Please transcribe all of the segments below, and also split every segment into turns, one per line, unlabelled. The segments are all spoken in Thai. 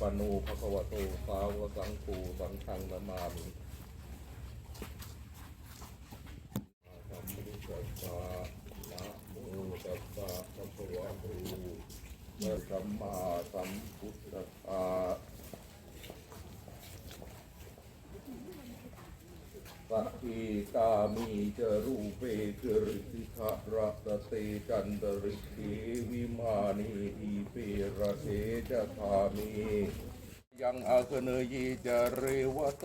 ปันโนภะควะโตสาวกสังคูสังฆังนามามิสัมพุทธัสสะนะโมตัสสะภะคะวะโตสัมมาสัมพุทธัส สะสัพพิกามีจรูเปจริสิขะรัตเตจันตริเขวิมานีทีเปรเทจะคามียังอาคเนยีจะเรวโต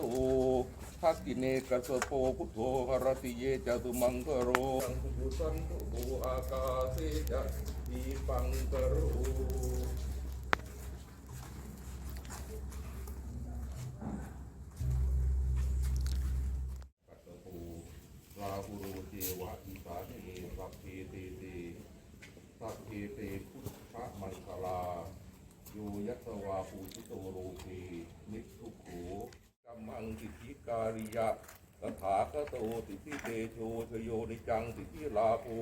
ทักกิเนกัสโปพุทโธหรติเยจตุมังกโรสังคุสันตุอากาเสจะทีปังกโร ปัตตภูราหุโรเจวะอิสาเนสัพเพเตเตสัพเพเตพุทธมังคลาโยยัสวาปูชิโตโรเกนิพทุโขกั อิทธิการิยะตถาคโตสิทธิเตโชชโยนิจังสิทธิลาภู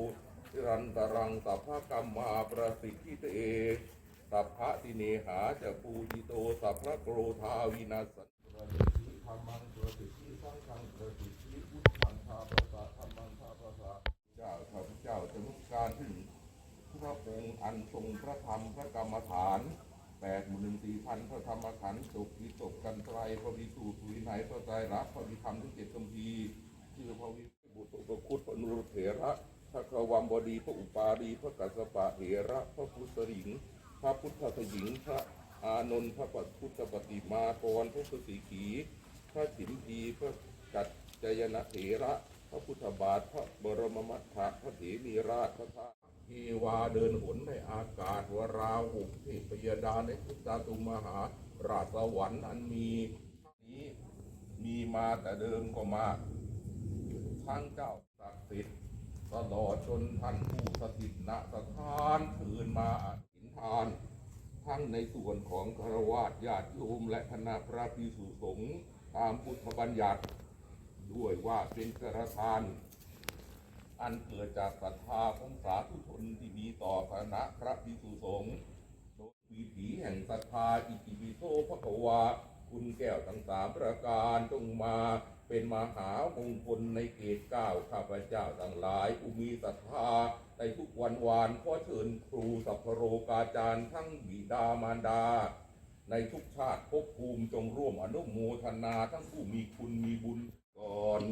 นิรันตรังสัพพกัมมาประสิทธิเตสัพพะติเนหาจะปูจิโตสัพพะโกรธาวินาสันประสิทธิธรรมังประสิทธิสังฆังประสิทธิพุทธังทาประสาธรรมังทาประสาเจ้าข้าพเจ้าจะมุ่งการถึงพระองค์อันทรงพระธรรมพระกรรมฐาน แปดหมื่นสี่พันพระธรรมขันธ์จบวิตกกันไตรพระวิสูตรวินัยพระไตรลักพระวิธรรมทั้งเจ็ดคำพีชื่อพระวิบุตรพระคุตพระนุรุเถระพระกวัมบดีพระอุปาลีพระกัสสปะเหระพระพุทธหิงพระพุทธสยิงพระอานนท์พระปัพุทธปฏิมากรพระสุสีขีพระฉิมพีพระกัจจยนะเถระ พระพุทธบาทพระบรมมัฏฐะพระเถรีราชพระ ทวาเดินหนในอากาศวราหุเทพยดาในพุทธาตุมหา ราชสวรรค์อันมีนี้มีมาแต่เดิมก็มากทั้งเจ้าศักดิ์สิทธิ์ตลอดจนท่านผู้สถิตณสถานคืนมาอธินทานทั้งในส่วนของคารวะญาติโยมและคณะพระภิกษุสงฆ์ตามพุทธบัญญัติ ด้วยว่าเป็นกระทาน อันเกิดจากศรัทธาของสาธุชนที่มีต่อคณะพระภิกษุสงฆ์โดยวิถีแห่งศรัทธาอิติปิโสพระกวาคุณแก้วทั้งสามประการจงมาเป็นมหามงคลในเกตเก้าข้าพเจ้าทั้งหลายอุมีศรัทธาในทุกวันวานขอเชิญครูสัพพโรกาจารย์ทั้งบิดามารดา ในทุกชาติภพภูมิจงร่วมอนุโมทนาทั้งผู้มีคุณมีบุญก่อน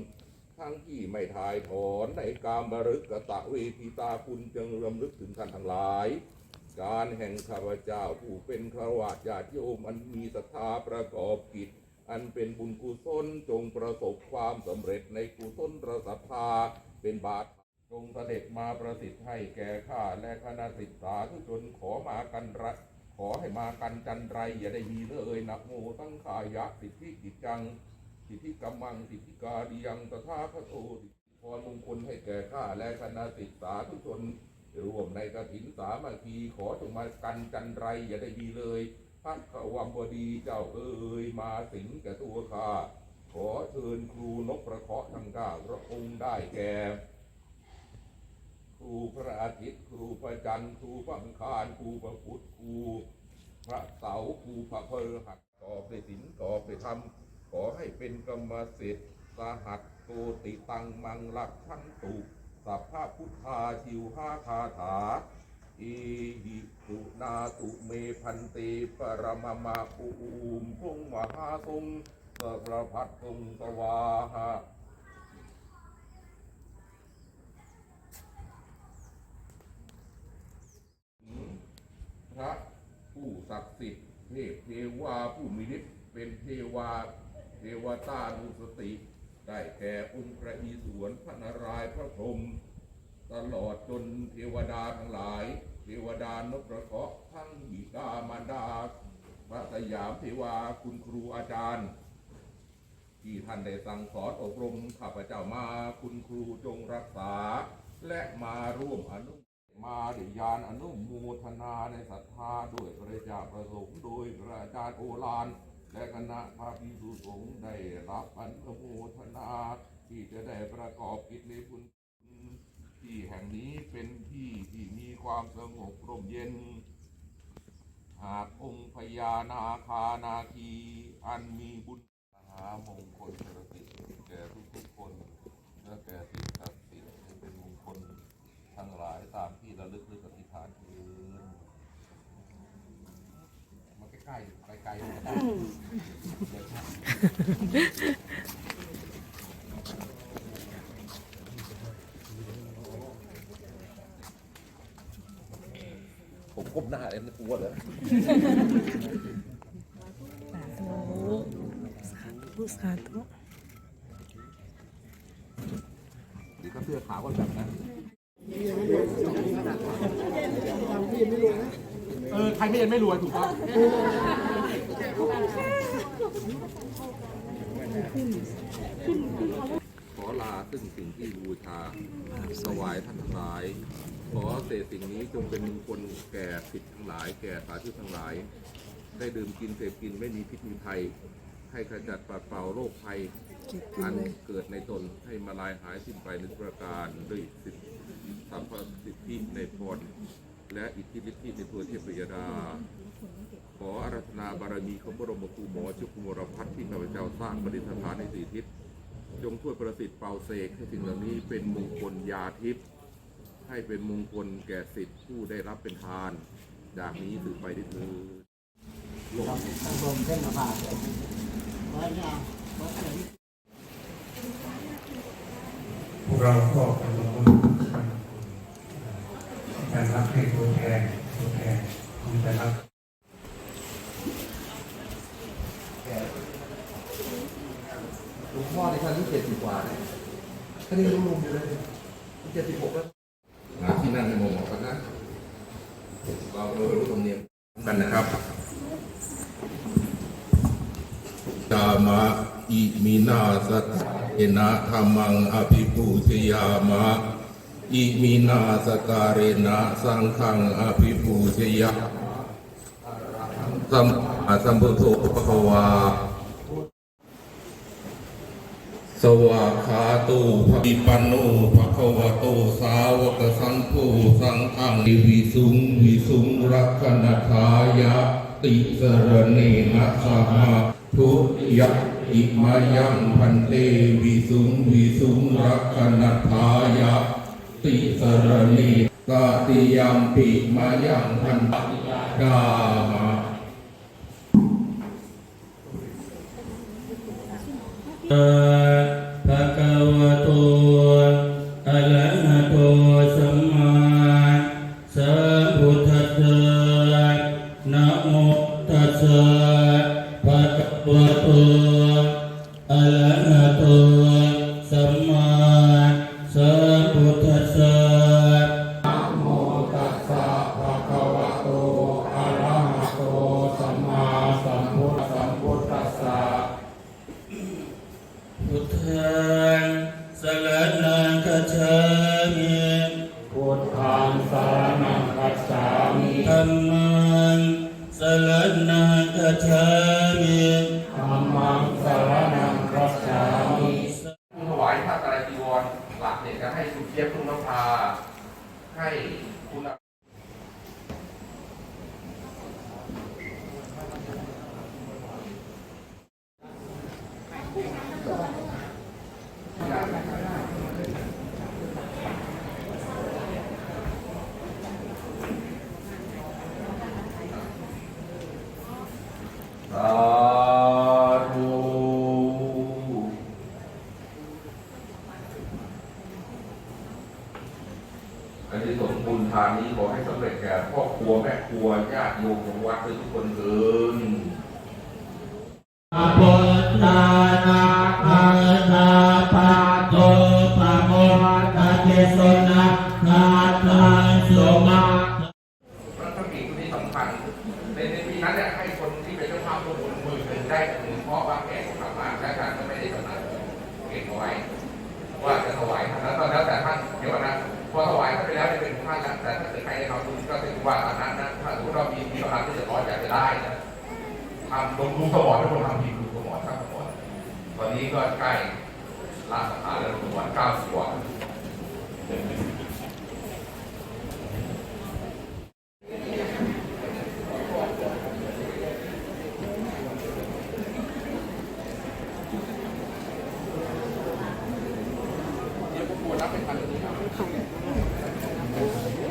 ทั้งที่ไม่ทายถอนในกามบรึกกตะเวทิตาคุณจึงรำลึกถึงท่านทั้งหลาย การแห่งข้าพเจ้าผู้เป็นครวญญาติโยมอันมีศรัทธาประกอบกิจ อันเป็นบุญกุศลจงประสบความสำเร็จในกุศลประศรัทธาเป็นบาตรจงเสด็จมาประสิทธิ์ให้แก่ข้าและคณะศิษยาทุกชนขอมากันรักขอให้มากันจันไรอย่าได้มีเลยนะโมตั้งขายะสิทธิกิจจัง สิทธิกรรมังสิทธิกาดิยังตถาคตโตพรมงคลให้แก่ข้าและคณะศิษยาทุกชนร่วมในกฐินสามัคคีขอจงมากันจันไรอย่าได้มีเลยพระขวัมบดีเจ้าเอ๋ยมาสิงแก่ตัวข้าขอเชิญครูนกประเคาะทั้งเก้าพระองค์ได้แก่ ครูพระอาทิตย์ครูพระจันทร์ครูพระอังคารครูพระพุธครูพระเสาครูพระพฤหัสก่อไปศิลก่อไปธรรม ขอให้เป็นกรรมสิทธิ์สหัสโตติตังมังลักขันตุสัพพะพุทธาชิวหาคาถาอีหิสุนาตุเมพันเตปรมมาภูมิพงมหาทรงสรพัดทรงสวาหะพระผู้ศักดิ์สิทธิ์เทพเทวาผู้มีฤทธิ์เป็นเทวา เทวตานุสติ ได้แก่องค์พระอิศวรพระนารายณ์พระพรหมตลอดจนเทวดาทั้งหลาย เทวดานพประเคราะห์ทั้งบิดามารดาพระสยามเทวาคุณครูอาจารย์ ที่ท่านได้สั่งสอนอบรมข้าพเจ้ามาคุณครูจงรักษา และมาร่วมอนุมาดิยานอนุโมทนาในศรัทธาด้วยพระเจ้าประสงค์โดยพระอาจารย์โอฬาร และคณะพระภิกษุสงฆ์ได้รับอนุโมทนาที่จะได้ประกอบกิจในบุญที่แห่งนี้เป็นที่ที่มีความสงบร่มเย็น หากองค์พญานาคานาคีอันมีบุญมหามงคลประสิทธิ์แก่ทุกๆคน และแก่สิ่งศักดิ์สิทธิ์ให้เป็นมงคลทั้งหลายตามที่ระลึกหรือปฏิฐานคืน มาใกล้ๆไกลๆเลยก็ได้เดี๋ยวชัดผมก้มหน้าเลยมันกลัวเหรอ
สาธุสาธุ
หรือก็เสื้อขาวก็แบบนั้นเออใครไม่เรียนไม่รวยถูกต้องขอลาซึ่งสิ่งที่บูชาถวายท่านทั้งหลาย ขอเศษสิ่งนี้จงเป็นมงคลแก่สิทธิ์ทั้งหลาย แก่สาธุทั้งหลาย ได้ดื่มกินเสพกินไม่มีพิษมีภัย ให้ขจัดปัดเป่าโรคภัยอันเกิดในตนให้มาลายหายสิ้นไปในประการด้วยสิทธิสัมภสิทธิในพร และอิทธิฤทธิในตัวเทพยดา ขออารัธนาบารมีของบรมครูหมอจุกุมรพัฒน์ที่ข้าพเจ้าสร้างประดิษฐานในสี่ทิศจงช่วยประสิทธิ์เป่าเสกให้สิ่งเหล่านี้เป็นมงคลยาทิพย์ให้เป็นมงคลแก่สิทธิผู้ได้รับเป็นทาน จากนี้สืบไปได้เถิด
พวกเราก็เป็นมนุษย์แต่รับให้ตัวแทนตัวแทน ของแต่ละ
หลวงพ่อในท่านที่เจ็ดสิบกว่าเนี่ยท่านยังรุ่มๆอยู่เลยเจ็ดสิบหกแล้วหาที่นั่งในมุมของกันนะเราเรารู้ธรรมเนียมกันนะครับ
ตามะอิมินาสตเอนะธรรมังอภิปูชยามะอิมินาสการเรนะสังฆังอภิปูชยา สัมมาสัมพุทโธภควาสวากขาตูภะอิปันโนภะคะวะโตสาวกสังโฆสังฆังวิสุงวิสุงรักขณทายะติสรเนนะสหะทุยะอิมายังพันเตวิสุงวิสุงรักขณทายะติสรเนกาติยัมปิมายังพันกามะ
ภ สาธุอั
นนี้
สมบุญทานนี้ขอให้สำเร็จแก่พ่อครัวแม่ครัวญาติโยมของวัดทุกคนเถิด
พุทธานาคานาปะโตปะโมตะเทส ผิดที่
ประธานเทศน้อยอยากจะได้ทำลงทุนสมอนทุกคนทำผิดลงทุนสมอนครับสมดตอนนี้ก็ใกล้ลาสัารแล้วประมาณเก้าสิบกว่าเป็นพันเลยครับ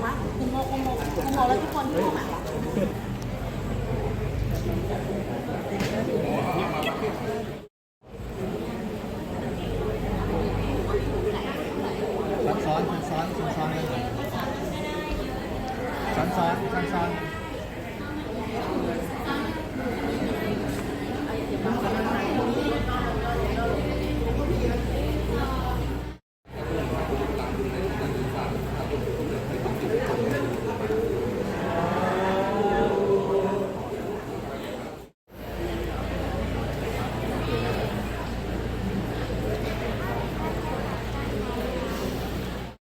เอาคุณมคุณโมคุณโมคุณโมแล้วทุกคนที่เข้าม